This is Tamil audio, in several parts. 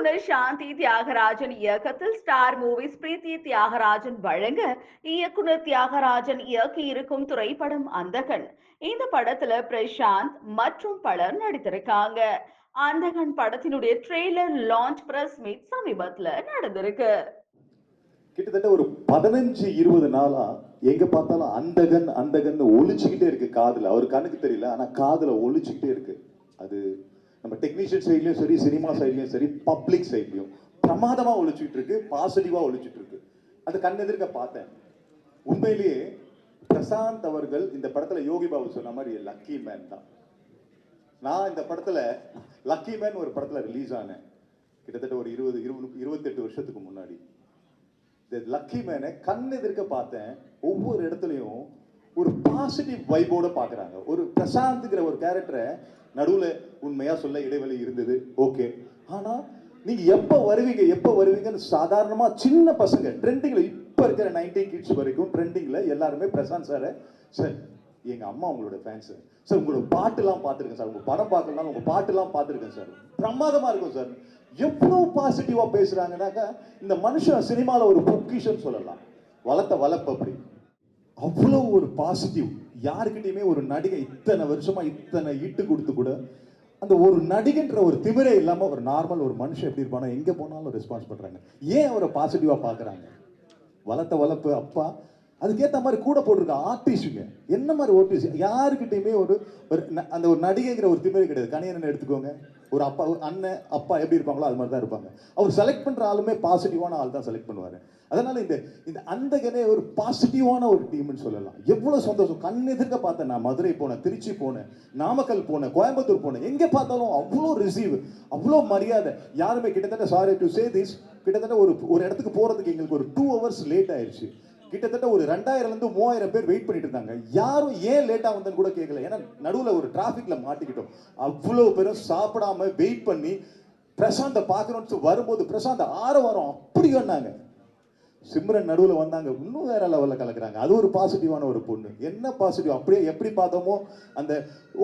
இயக்குனர் சாந்தி தியாகராஜன் இயக்கத்தில் ஸ்டார் மூவிஸ் பிரீத்தி தியாகராஜன் வழங்க இயக்குனர் தியாகராஜன் இயக்கி இருக்கும் திரைப்படம் அந்தகன். இந்த படத்துல பிரசாந்த் மற்றும் பலர் நடித்திருக்காங்க. அந்தகன் படத்தினுடைய ட்ரெய்லர் லான்ச் பிரஸ் மீட் சமீபத்துல நடந்திருக்கு. கிட்டத்தட்ட ஒரு பதினஞ்சு இருபது நாளா எங்க பார்த்தாலும் அந்தகன் அந்தகன் ஒழிச்சுக்கிட்டே இருக்கு காதுல. அவர் கண்ணுக்கு தெரியல ஆனா காதுல ஒழிச்சுக்கிட்டே இருக்கு. அது நம்ம டெக்னீஷியன் சைட்லையும் சரி சினிமா சைட்லையும் சரி பப்ளிக் சைட்லையும் பிரமாதமாக ஒழிச்சுக்கிட்டு இருக்கு பாசிட்டிவாக ஒழிச்சிட்டு இருக்கு அது கண்ணெதிர்க்க பார்த்தேன். உண்மையிலேயே பிரசாந்த் அவர்கள் இந்த படத்தில் யோகி பாபு சொன்ன மாதிரி லக்கி மேன் தான். நான் இந்த படத்தில் லக்கி மேன் ஒரு படத்தில் ரிலீஸ் ஆனேன். கிட்டத்தட்ட ஒரு இருபது இருபது இருபத்தெட்டு வருஷத்துக்கு முன்னாடி. இந்த லக்கி மேனை கண் எதிர்க்க பார்த்தேன். ஒவ்வொரு இடத்துலையும் ஒரு பாசிட்டிவ் வைபோட பார்க்குறாங்க. ஒரு பிரசாந்த்ங்கிற ஒரு கேரக்டரை நடுவில் உண்மையாக சொல்ல இடைவெளி இருந்தது. ஓகே ஆனால் நீங்கள் எப்போ வருவீங்க எப்போ வருவீங்கன்னு சாதாரணமாக சின்ன பசங்க ட்ரெண்டிங்கில் இப்போ இருக்கிற நைன்டீன் கிட்ஸ் வரைக்கும் ட்ரெண்டிங்கில் எல்லாருமே பிரசாந்த் சாரை சார் எங்கள் அம்மா உங்களோட ஃபேன்ஸ் சார் உங்களோட பாட்டுலாம் பார்த்துருக்கேன் சார் உங்கள் படம் பார்க்கலாம் உங்கள் பாட்டுலாம் பார்த்துருக்கேன் சார் பிரமாதமாக இருக்கும் சார் எவ்வளோ பாசிட்டிவாக பேசுகிறாங்கனாக்கா இந்த மனுஷன் சினிமாவில் ஒரு பொக்கிஷன் சொல்லலாம். வளர்த்த வளர்ப்பு அப்படி. அவ்வளோ ஒரு பாசிட்டிவ் யாருக்கிட்டையுமே ஒரு நடிகை இத்தனை வருஷமா இத்தனை ஈட்டு கொடுத்து கூட அந்த ஒரு நடிகன்ற ஒரு திமிரே இல்லாமல் ஒரு நார்மல் ஒரு மனுஷன் எப்படி இருப்பானோ எங்கே போனாலும் ரெஸ்பான்ஸ் பண்ணுறாங்க ஏன் அவரை பாசிட்டிவாக பார்க்குறாங்க? வளர்த்த வளர்ப்பு அப்பா. அதுக்கேற்ற மாதிரி கூட போட்டிருக்க ஆர்டிஸ்டுங்க என்ன மாதிரி ஆர்டிஸ்ட் யாருக்கிட்டையுமே ஒரு ஒரு ந- அந்த ஒரு நடிகைங்கிற ஒரு திமிரை கிடையாது. கணியன் எடுத்துக்கோங்க. ஒரு அப்பா ஒரு அண்ணன் அப்பா எப்படி இருப்பாங்களோ அது மாதிரி தான் இருப்பாங்க. அவர் செலக்ட் பண்ணுற ஆளுமே பாசிட்டிவான ஆள் தான் செலக்ட் பண்ணுவார். அதனால் இந்த இந்த அந்தகனே ஒரு பாசிட்டிவான ஒரு டீம்னு சொல்லலாம். எவ்வளோ சந்தோஷம். கண் எதிர்க்க பார்த்தேன் நான். மதுரை போனேன் திருச்சி போனேன் நாமக்கல் போனேன் கோயம்புத்தூர் போனேன். எங்கே பார்த்தாலும் அவ்வளோ ரிசீவ் அவ்வளோ மரியாதை. யாருமே கிட்டத்தட்ட சாரி டு சே திஸ் கிட்டத்தட்ட ஒரு ஒரு இடத்துக்கு போகிறதுக்கு எங்களுக்கு ஒரு டூ ஹவர்ஸ் லேட் ஆயிடுச்சு கிட்டத்தட்ட ஒரு ரெண்டாயிரம்ல இருந்து மூவாயிரம் பேர் வெயிட் பண்ணிட்டு இருந்தாங்க. யாரும் ஏன் லேட்டா வந்தேன்னு கூட கேட்கல ஏன்னா நடுவுல ஒரு டிராஃபிக்ல மாட்டிக்கிட்டோம். அவ்வளவு பேரும் சாப்பிடாம வெயிட் பண்ணி பிரசாந்த பார்க்கணும்னு வரும்போது பிரசாந்த் ஆரவாரம் அப்படி சொன்னாங்க சிம்ரன் நடுவில் வந்தாங்க. இன்னும் வேற லெவலில் கலக்குறாங்க. அது ஒரு பாசிட்டிவான ஒரு பொண்ணு. என்ன பாசிட்டிவ் அப்படியே எப்படி பார்த்தோமோ அந்த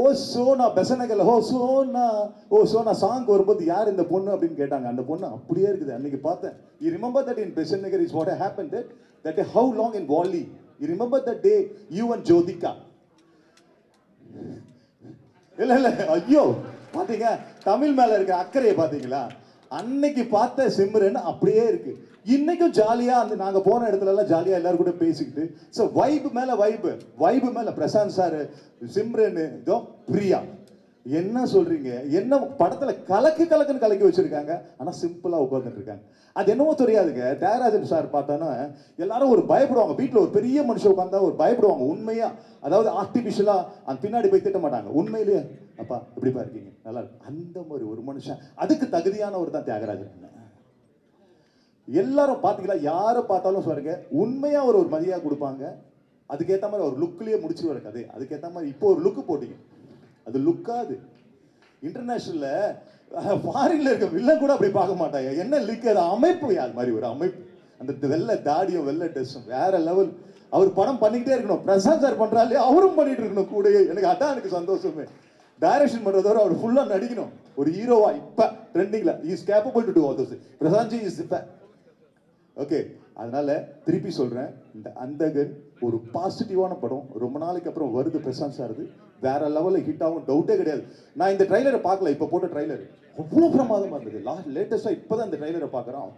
oh Sona Besant Nagar oh Sona oh Sona song வரும்போது யார் இந்த பொண்ணு? அப்படின்னு கேட்டாங்க. அந்த பொண்ணு அப்படியே இருக்குது. அன்னைக்கு பார்த்தேன். You remember that in Besant Nagar is what happen that how long in Vaali you remember that day you and Jyothika இல்ல இல்ல. ஐயோ பாத்தீங்க? தமிழ் மேல இருக்க அக்கறையை பாத்தீங்களா? அன்னைக்கு பார்த்த சிம்ரன் அப்படியே இருக்கு. இன்னைக்கும் ஜாலியா அந்த நாங்க போன இடத்துல எல்லாம் ஜாலியா எல்லாரும் கூட பேசிக்கிட்டு ஸோ வைப் மேல வைப் வைப் மேல பிரசாந்த் சார் சிம்ரன் இதோ பிரியா. என்ன சொல்றீங்க? என்ன படத்துல கலக்கு கலக்குன்னு கலக்கி வச்சிருக்காங்க ஆனா சிம்பிளா உட்கார்ந்துட்டு இருக்காங்க. அது என்னவோ தெரியாதுங்க. தியாகராஜன் சார் பார்த்தோன்னா எல்லாரும் ஒரு பயப்படுவாங்க. வீட்டில் ஒரு பெரிய மனுஷன் உட்காந்தா ஒரு பயப்படுவாங்க உண்மையா? அதாவது ஆர்டிபிஷியலா அந்த பின்னாடி போய் திட்ட மாட்டாங்க. உண்மையிலேயே அப்பா இப்படி இருக்கீங்க. நல்லா அந்த மாதிரி ஒரு மனுஷன் அதுக்கு தகுதியானவர் தான் தியாகராஜன். எல்லாரும் பாத்தீங்களா? யாரை பார்த்தாலும் சொல்லுங்க உண்மையா ஒரு ஒரு மரியாதை கொடுப்பாங்க. அதுக்கேற்ற மாதிரி ஒரு லுக்லேயே முடிச்சு வர கதை அதுக்கேற்ற மாதிரி இப்போ ஒரு லுக்கு போட்டீங்க. அது லுக்காது இன்டர்நேஷனல்ல ஃபாரின்ல இருக்க வில்லன் கூட அப்படி பார்க்க மாட்டாங்க. என்ன லுக் அது அமைப்பு அது மாதிரி? ஒரு அமைப்பு. அந்த வெள்ளை தாடியும் வெள்ளை ட்ரெஸ்ஸும் வேற லெவல் அவர் படம் பண்ணிக்கிட்டே இருக்கணும். பிரசாந்த் சார் பண்றாலே அவரும் பண்ணிட்டு இருக்கணும் கூடயே. எனக்கு அதான் எனக்கு சந்தோஷமே. டைரக்ஷன் பண்றதோட அவர் ஃபுல்லா நடிக்கணும். ஒரு ஹீரோவா இப்ப ட்ரெண்டிங்ல is capable to do all those Prashanth ji is இப்போ ஓகே அதனால திருப்பி சொல்றேன் இந்த அந்தகன் ஒரு பாசிட்டிவான படம். ரொம்ப நாளைக்கு அப்புறம் வருது பிரசாந்த் சார் வேற லெவலில் ஹிட் ஆகும் டவுட்டே கிடையாது. நான் இந்த ட்ரைலரை பார்க்கல இப்போ போட்ட ட்ரைலர் அவ்வளோ பிரமாதமாக இருந்தது. லாஸ்ட் லேட்டஸ்ட்டாக இப்போ தான் இந்த ட்ரைலரை பார்க்குறோம்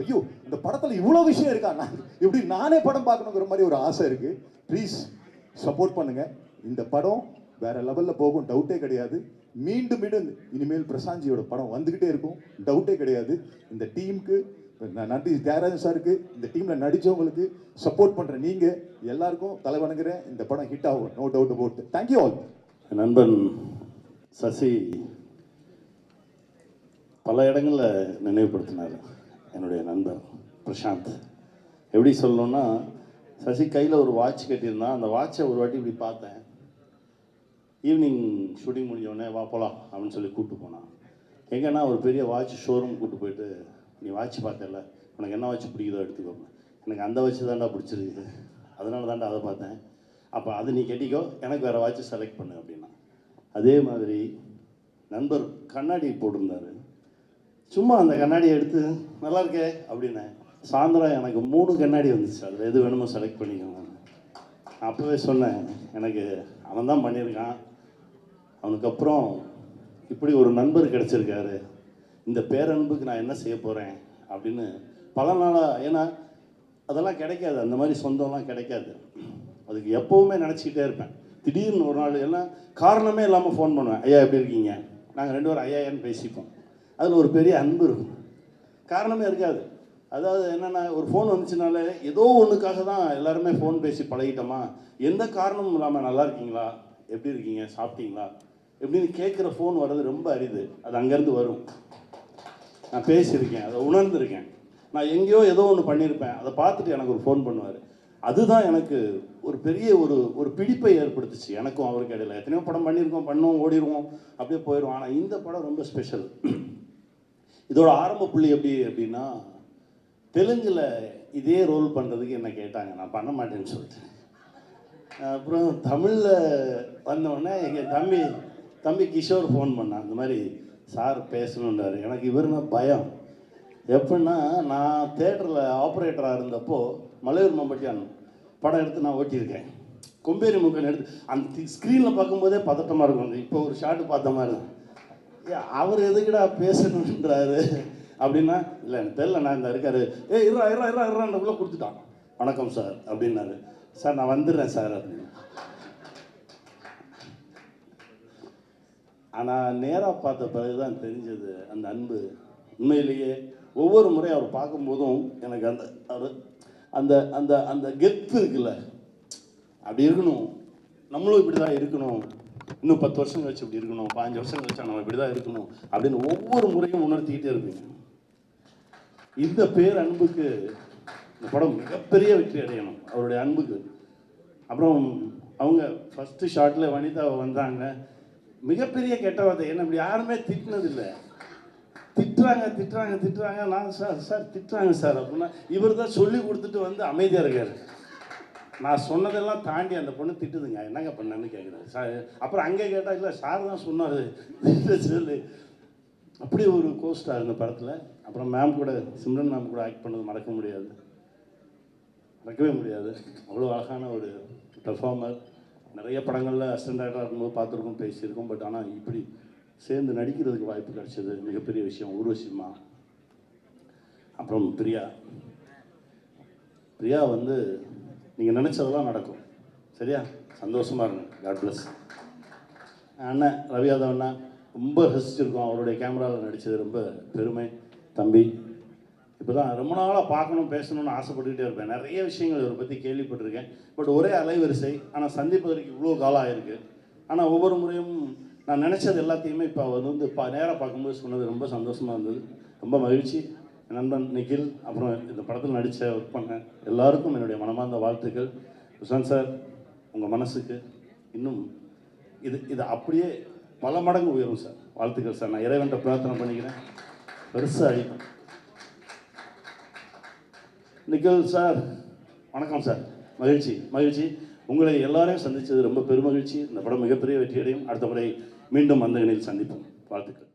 ஐயோ இந்த படத்தில் இவ்வளோ விஷயம் இருக்கா? நான் இப்படி நானே படம் பார்க்கணுங்கிற மாதிரி ஒரு ஆசை இருக்கு. ப்ளீஸ் சப்போர்ட் பண்ணுங்க. இந்த படம் வேற லெவலில் போகும் டவுட்டே கிடையாது. மீண்டும் மீண்டும் இனிமேல் பிரசாந்த்ஜியோட படம் வந்துக்கிட்டே இருக்கும் டவுட்டே கிடையாது. இந்த டீமுக்கு நன்றி தியாகராஜன் சாருக்கு இந்த டீமில் நடித்தவங்களுக்கு சப்போர்ட் பண்ணுற நீங்கள் எல்லாருக்கும் தலை வணங்குறேன் இந்த படம் ஹிட் ஆகும். No doubt about thank you all நண்பன் சசி பல இடங்களில் நினைவுபடுத்தினார் என்னுடைய நண்பர் பிரசாந்த். எப்படி சொல்லணும்னா சசி கையில் ஒரு வாட்ச் கட்டியிருந்தான். அந்த வாட்சை ஒரு வாட்டி இப்படி பார்த்தேன். ஈவினிங் ஷூட்டிங் முடிஞ்ச உடனே வா போகலாம் அப்படின்னு சொல்லி கூப்பிட்டு போனான். எங்கன்னா ஒரு பெரிய வாட்ச் ஷோரூம் கூப்பிட்டு போயிட்டு நீ வாட்ச் பார்த்தல உனக்கு என்ன வாட்ச் பிடிக்குதோ எடுத்துக்கோங்க எனக்கு அந்த வாட்ச் தான்டா பிடிச்சிருக்கு அதனால தான்டா அதை பார்த்தேன். அப்போ அது நீ கேட்டிக்கோ எனக்கு வேறு வாட்ச் செலக்ட் பண்ணு அப்படின்னா. அதே மாதிரி நண்பர் கண்ணாடி போட்டிருந்தாரு. சும்மா அந்த கண்ணாடியை எடுத்து நல்லா இருக்கே அப்படின்னேன் சாயந்தரம் எனக்கு மூணு கண்ணாடி வந்துச்சு. அதில் எது வேணுமோ செலக்ட் பண்ணிக்கோங்க. நான் அப்போவே சொன்னேன் எனக்கு அவன் தான் பண்ணியிருக்கான். அவனுக்கு அப்புறம் இப்படி ஒரு நண்பர் கிடச்சிருக்காரு. இந்த பேரன்புக்கு நான் என்ன செய்ய போகிறேன் அப்படின்னு பல நாளாக ஏன்னா அதெல்லாம் கிடைக்காது. அந்த மாதிரி சொந்தம்லாம் கிடைக்காது. அதுக்கு எப்போவுமே நினச்சிக்கிட்டே இருப்பேன். திடீர்னு ஒரு நாள் எல்லாம் காரணமே இல்லாமல் ஃபோன் பண்ணுவேன். ஐயா எப்படி இருக்கீங்க? நாங்கள் ரெண்டு பேரும் ஐயான்னு பேசிப்போம். அதில் ஒரு பெரிய அன்பு இருக்கும். காரணமே இருக்காது. அதாவது என்னென்னா ஒரு ஃபோன் வந்துச்சுனாலே ஏதோ ஒன்றுக்காக தான் எல்லாருமே ஃபோன் பேசி பழகிட்டோமா? எந்த காரணமும் இல்லாமல் நல்லா இருக்கீங்களா? எப்படி இருக்கீங்க? சாப்பிட்டீங்களா? எப்படின்னு கேட்குற ஃபோன் வர்றது ரொம்ப அரிது. அது அங்கேருந்து வரும். நான் பேசியிருக்கேன் அதை உணர்ந்திருக்கேன். நான் எங்கேயோ ஏதோ ஒன்று பண்ணியிருப்பேன். அதை பார்த்துட்டு எனக்கு ஒரு ஃபோன் பண்ணுவார். அதுதான் எனக்கு ஒரு பெரிய ஒரு ஒரு பிடிப்பை ஏற்படுத்துச்சு. எனக்கும் அவருக்கு இடையில. எத்தனையோ படம் பண்ணியிருக்கோம் பண்ணுவோம் ஓடிடுவோம் அப்படியே போயிடுவோம் ஆனால் இந்த படம் ரொம்ப ஸ்பெஷல் இதோட ஆரம்ப புள்ளி எப்படி அப்படின்னா தெலுங்கில் இதே ரோல் பண்ணுறதுக்கு என்ன கேட்டாங்க. நான் பண்ண மாட்டேன்னு சொல்லிட்டு. அப்புறம் தமிழில் வந்தோடனே எங்கள் தம்பி தம்பி கிஷோர் ஃபோன் பண்ணான். இந்த மாதிரி சார் பேசணுன்றார் எனக்கு இவருனா பயம். எப்படின்னா நான் தேட்டரில் ஆப்ரேட்டராக இருந்தப்போ மலையூர் மம்பட்டியான் படம் எடுத்து நான் ஓட்டியிருக்கேன். கொம்பேரி முக்கன் எடுத்து அந்த ஸ்க்ரீனில் பார்க்கும்போதே பதட்டமாக இருக்கும். இப்போ ஒரு ஷாட்டு பார்த்த மாதிரி இருக்கும். அவர் எதுக்குடா பேசணுன்றாரு அப்படின்னா இல்லை எனக்கு தெரில நான் இந்த இருக்காரு. ஏ இருறா இருறா இருறா கொடுத்துட்டான். வணக்கம் சார். அப்படின்னாரு. சார் நான் வந்துடுறேன் சார். அப்படின்னு. ஆனால் நேராக பார்த்த பிறகு தான் தெரிஞ்சது அந்த அன்பு. உண்மையிலேயே ஒவ்வொரு முறை அவர் பார்க்கும்போதும் எனக்கு அந்த அவர் அந்த அந்த அந்த கெத்து இருக்குல்ல. அப்படி இருக்கணும். நம்மளும் இப்படி தான் இருக்கணும். இன்னும் பத்து வருஷம் கழிச்சு இப்படி இருக்கணும். பாஞ்சு வருஷம் கழிச்சா நம்ம இப்படி தான் இருக்கணும் அப்படின்னு ஒவ்வொரு முறையும் உணர்த்திக்கிட்டே இருப்பீங்க. இந்த பேர் அன்புக்கு இந்த படம் மிகப்பெரிய வெற்றி அடையணும் அவருடைய அன்புக்கு. அப்புறம் அவங்க ஃபஸ்ட்டு ஷார்ட்டில் வனிதா வந்தாங்க. மிகப்பெரிய கெட்ட வார்த்தை. என்ன இப்படி யாருமே திட்டினதில்லை. திட்டுறாங்க திட்டுறாங்க திட்டுறாங்க. நான் சார் சார் திட்டுறாங்க சார் அப்படின்னா இவர் தான் சொல்லி கொடுத்துட்டு வந்து அமைதியாக இருக்காரு. நான் சொன்னதெல்லாம் தாண்டி அந்த பொண்ணு திட்டுதுங்க. என்னங்க பண்ணேன்னு கேட்குறேன் சார் அப்புறம் அங்கே கேட்டால் இல்லை சார் தான் சொன்னார். சொல்லு. அப்படி ஒரு கோஸ்டாக இந்த படத்தில் அப்புறம் மேம் கூட சிம்ரன் மேம் கூட ஆக்ட் பண்ணது மறக்க முடியாது. மறக்கவே முடியாது. அவ்வளோ அழகான ஒரு பெர்ஃபார்மர் நிறைய படங்களில் அசிஸ்டன்ட் இருக்கும் இருக்கும்போது பார்த்துருக்கோம் பேசியிருக்கோம். பட் ஆனால் இப்படி சேர்ந்து நடிக்கிறதுக்கு வாய்ப்பு கிடைச்சது மிகப்பெரிய விஷயம். ஊர்வசிமா அப்புறம் பிரியா. பிரியா வந்து நீங்கள் நினச்சதெல்லாம் நடக்கும். சரியா? சந்தோஷமாக இருங்க. காட் பிளஸ் அண்ணன் ரவி யாதவ் அண்ணா ரொம்ப ரசிச்சிருக்கோம். அவருடைய கேமராவில் நடித்தது ரொம்ப பெருமை. தம்பி இப்போ தான் ரொம்ப நாளாக பார்க்கணும் பேசணும்னு ஆசைப்பட்டுக்கிட்டே இருப்பேன். நிறைய விஷயங்கள் இவரை பற்றி கேள்விப்பட்டிருக்கேன். பட் ஒரே அலைவரிசை ஆனால் சந்திப்பதற்கு இவ்வளோ காலம் ஆயிருக்கு. ஆனால் ஒவ்வொரு முறையும் நான் நினச்சது எல்லாத்தையுமே இப்போ அவர் வந்து பா நேராக பார்க்கும்போது சொன்னது ரொம்ப சந்தோஷமாக இருந்தது. ரொம்ப மகிழ்ச்சி. நண்பன் நிகில் அப்புறம் இந்த படத்தில் நடித்த ஒர்க் பண்ண எல்லாருக்கும் என்னுடைய மனமார்ந்த வாழ்த்துக்கள். சுஷாந்த் சார் உங்கள் மனசுக்கு இன்னும் இது இது அப்படியே பல மடங்கு உயரும் சார். வாழ்த்துக்கள் சார். நான் இறைவன்ற பிரார்த்தனை பண்ணிக்கிறேன். பெருசாக அழிப்பேன் நிக்கல் சார். வணக்கம் சார். மகிழ்ச்சி மகிழ்ச்சி. உங்களை எல்லாரையும் சந்தித்தது ரொம்ப பெருமகிழ்ச்சி. இந்த படம் மிகப்பெரிய வெற்றியடையும். அடுத்த முறை மீண்டும் அந்த சந்திப்போம். வாழ்த்துக்கள்.